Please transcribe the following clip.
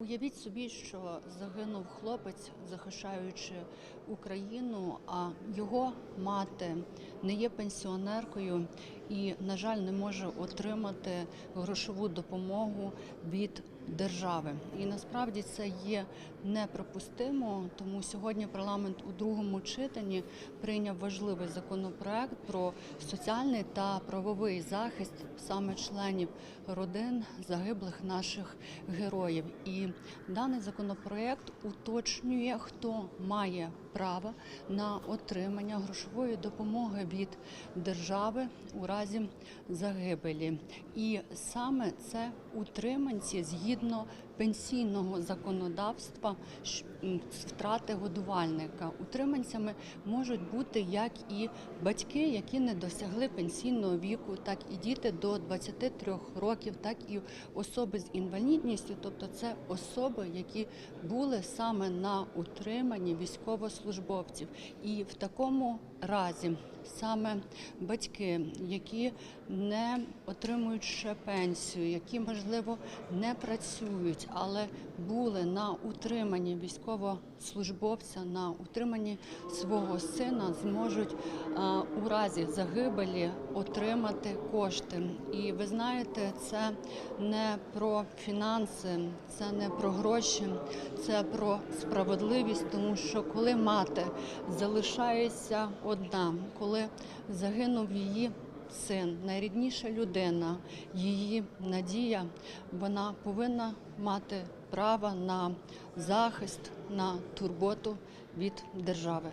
Уявіть собі, що загинув хлопець, захищаючи Україну, а його мати не є пенсіонеркою і, на жаль, не може отримати грошову допомогу від держави. І насправді це є неприпустимо. Тому сьогодні парламент у другому читанні прийняв важливий законопроект про соціальний та правовий захист саме членів родин загиблих наших героїв. І даний законопроект уточнює, хто має право на отримання грошової допомоги від держави у разі загибелі. І саме це утриманці згідно пенсійного законодавства втрати годувальника. Утриманцями можуть бути як і батьки, які не досягли пенсійного віку, так і діти до 23 років, так і особи з інвалідністю, тобто це особи, які були саме на утриманні військовослужбовців. І в такому разі саме батьки, які не отримують ще пенсію, які можливо не працюють, але були на утриманні військовослужбовця, на утриманні свого сина, зможуть у разі загибелі отримати кошти. І ви знаєте, це не про фінанси, це не про гроші, це про справедливість, тому що коли мати залишається одна, коли загинув її син, найрідніша людина, її надія, вона повинна мати право на захист, на турботу від держави.